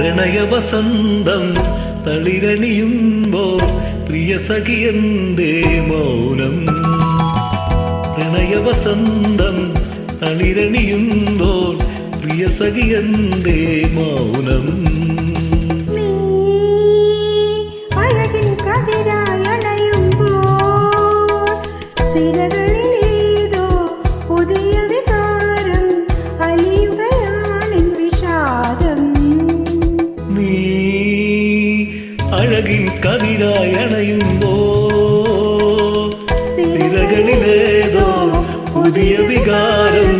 പ്രണയവസന്തം തളിരണിയുമ്പോ പ്രിയ സഖിയന്തേ മൗനം? പ്രണയവസന്തം തളിരണിയുമ്പോൾ പ്രിയ സഖിയന്തേ മൗനം? അഴകിൻ കതിരായി നിരകളിലേതോ പുതിയ വികാരം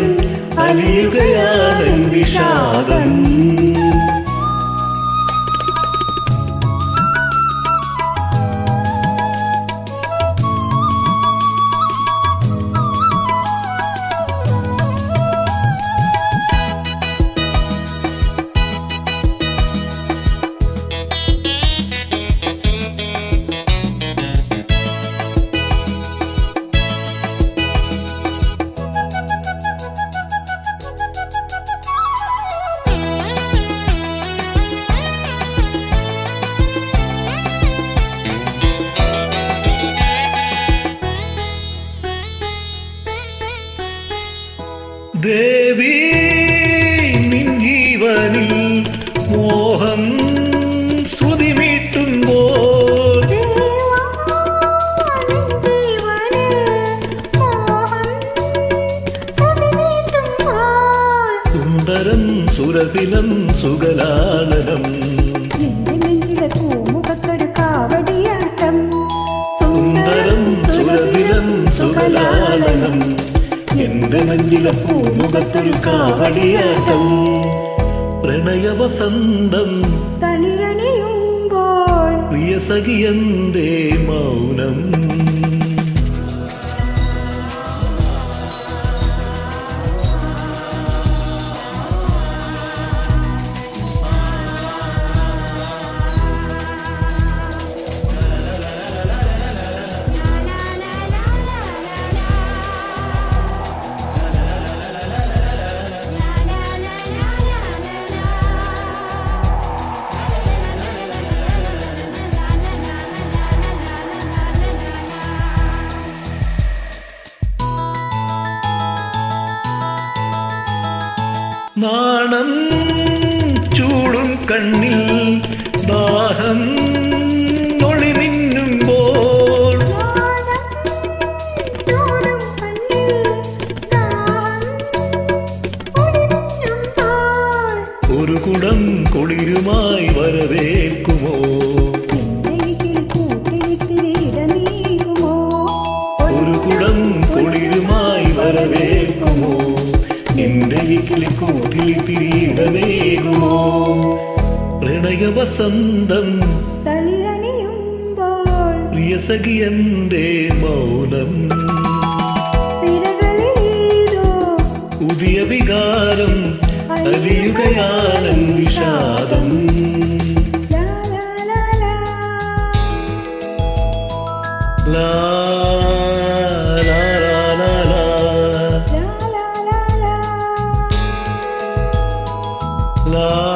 தேவி நின் ஜீவனில் மோகம் ஸ்ருதி மீட்டும் போல் சுந்தரம் சுரபிலம் சுகலாலனம். എന്റെ മുഖത്തൊരു കാവടിയാട്ടം പ്രണയവസന്തം പ്രിയ സഖിയന്തേ മൗനം. வானம் சூடும் கண்ணில் தாகம் ஒளி மின்னும் போல். ஒரு குடம் குளிருமாய் வரவேற்குமோ? ஒரு குடம் குளிருமாய் வரவே നിന്റെ വീട്ടിൽ കൂട്ടിൽ തിരിയിടവേകുമോ പ്രണയവസന്തം പ്രിയ സഖിയന്തേ മൗനം. പുതിയ വികാരം അറിയുകയാണ് വിഷാദം. ലാ love.